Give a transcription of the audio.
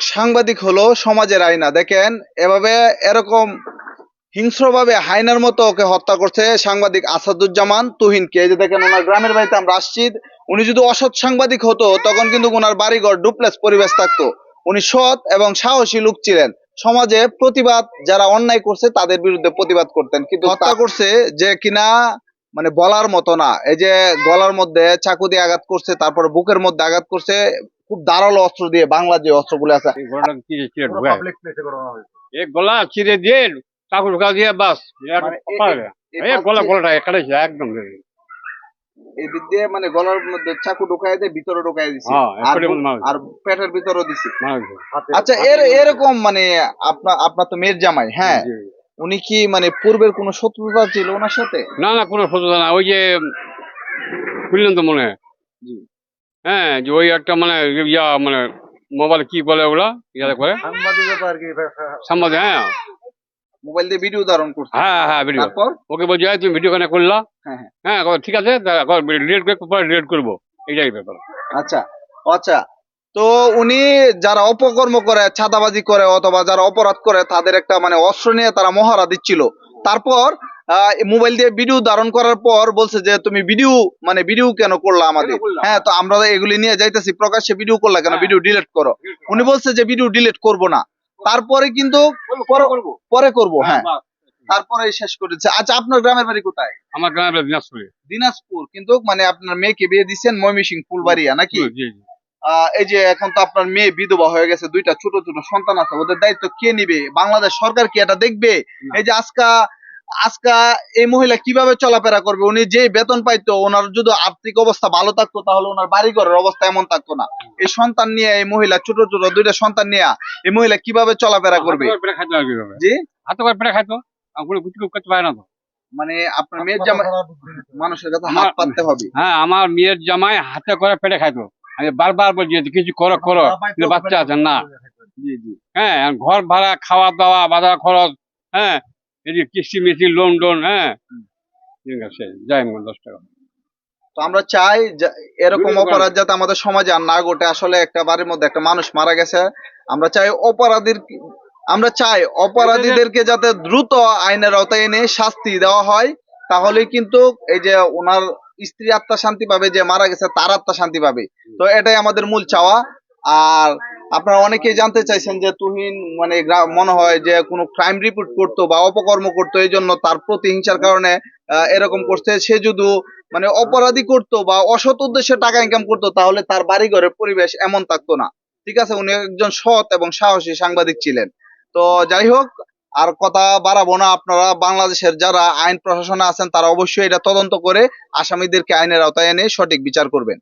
সাংবাদিক হলো, সমাজের আয়না। দেখেন, এভাবে এরকম হিংস্রভাবে হায়নার মতো ওকে হত্যা করছে সাংবাদিক আসাদুজ্জামান তুহিনকে। এই যে দেখেন, ওনার গ্রামের বাড়িতে আমরা আসছি। উনি যদি অসৎ সাংবাদিক হতো, তখন কিন্তু ওনার বাড়িঘর ডুপ্লেস পরিবেশ থাকতো। উনি সৎ এবং সাহসী লোক ছিলেন। সমাজে প্রতিবাদ যারা অন্যায় করছে, তাদের বিরুদ্ধে প্রতিবাদ করতেন। কিন্তু হত্যা করছে যে কিনা মানে বলার মতো না। এই যে গলার মধ্যে চাকু দিয়ে আঘাত করছে, তারপর বুকের মধ্যে আঘাত করছে খুব ধারালো অস্ত্র দিয়ে বাংলা যে অস্ত্রগুলো আছে চিরে গলা দিয়ে চাকু ঢুকা দিয়ে বাস মানে গলা গলাটা একদম এই দিক দিয়ে মানে গলার মধ্যে চাকু ঢুকাই দিয়ে ভিতরে ঢুকাই দিছে। হ্যাঁ, আর পেটের ভিতরেও দিছে। আচ্ছা এর এরকম মানে আপনার আপনার তো মেয়ের জামাই হ্যাঁ? উনি কি মানে পূর্বের কোনো শত্রুতা ছিল ওনার সাথে? না না কোনো সচেতন না। ওই যে শুনলেন তো মনে হয়। জি। হ্যাঁ যে ওই একটা মানে ইয়া মানে মোবাইল কি বলে ওগুলা? ইয়া করে। সাংবাদিক হ্যাঁ। মোবাইল দিয়ে ভিডিও ধারণ করছে। হ্যাঁ হ্যাঁ ভিডিও তারপর? ওকে বলছি তুমি ভিডিও কেন করলা? হ্যাঁ হ্যাঁ। হ্যাঁ ঠিক আছে ডিলেট করে পরে ডিলেট করব। এইটাই ব্যাপার। আচ্ছা আচ্ছা। তো উনি যারা অপকর্ম করে ছাদাবাজি করে অথবা যারা অপরাধ করে তাদের একটা মানে অস্ত্র নিয়ে তারা মহারা দিচ্ছিল। তারপর মোবাইল দিয়ে ভিডিও ধারণ করার পর বলছে যে তুমি ভিডিও মানে ভিডিও কেন করলা আমাদের? হ্যাঁ তো আমরা এগুলি নিয়ে যাইতেছি। প্রকাশ্যে ভিডিও করলা কেন? হ্যাঁ। ভিডিও ডিলিট করো। উনি বলছে যে ভিডিও ডিলিট করব না। তারপরে কিন্তু পরে করব। হ্যাঁ তারপরে শেষ করেছে আচ্ছা আপনার গ্রামের বাড়ি কোথায়? আমার গ্রামের দিনাজপুরে। দিনাজপুর। কিন্তু মানে আপনার মেয়েকে বিয়ে দিচ্ছেন ময়মিসিং ফুলবাড়িয়া নাকি? এই যে এখন তো আপনার মেয়ে বিধবা হয়ে গেছে দুইটা ছোট ছোট সন্তান আছে। ওদের দায়িত্ব কে নিবে? বাংলাদেশ সরকার কি এটা দেখবে? এই যে আজকা আজকা এই মহিলা কীভাবে চলাফেরা করবে? উনি যে বেতন পাইতো ওনার যদি আর্থিক অবস্থা ভালো থাকতো তাহলে ওনার বাড়ি ঘরের অবস্থা এমন থাকতো না। এই সন্তান নিয়ে এই মহিলা ছোট ছোট দুইটা সন্তান নিয়ে এই মহিলা কীভাবে চলাফেরা করবে? জি? হাতে করে পেটে খাইতো? করতে পারে না তো। মানে আপনার মেয়ের জামাই মানুষের কাছে হাত আমার- পাততে হবে। হ্যাঁ আমার মেয়ের জামাই হাতে করে পেটে খাইতো। আমি বারবার বলছি যে কিছু করো করো। বাচ্চা আছে না। জি জি। হ্যাঁ ঘর ভাড়া খাওয়া দাওয়া বাজার খরচ হ্যাঁ। এই যে কিস্তি লোন টোন হ্যাঁ? ঠিক আছে যাই মনে দশ টাকা। তো আমরা চাই এরকম অপরাধ যাতে আমাদের সমাজে আর না ঘটে। আসলে একটা বাড়ির মধ্যে একটা মানুষ মারা গেছে। আমরা চাই অপরাধীর আমরা চাই অপরাধীদেরকে যাতে দ্রুত আইনের আওতায় এনে শাস্তি দেওয়া হয়। তাহলে কিন্তু এই যে ওনার স্ত্রী আত্মা শান্তি পাবে যে মারা গেছে তার আত্মা শান্তি পাবে। তো এটাই আমাদের মূল চাওয়া। আর আপনারা অনেকেই জানতে চাইছেন যে তুহিন মানে মনে হয় যে কোনো ক্রাইম রিপোর্ট করতো বা অপকর্ম করতো, এই জন্য তার প্রতিহিংসার কারণে এরকম করছে। সে যদি মানে অপরাধী করতো বা অসৎ উদ্দেশ্যে টাকা ইনকাম করতো, তাহলে তার বাড়ি ঘরের পরিবেশ এমন থাকতো না। ঠিক আছে? উনি একজন সৎ এবং সাহসী সাংবাদিক ছিলেন। তো যাই হোক, আর কথা বাড়াবো না। আপনারা বাংলাদেশের যারা আইন প্রশাসনে আছেন, তারা অবশ্যই এটা তদন্ত করে আসামিদেরকে আইনের আওতায় এনে সঠিক বিচার করবেন।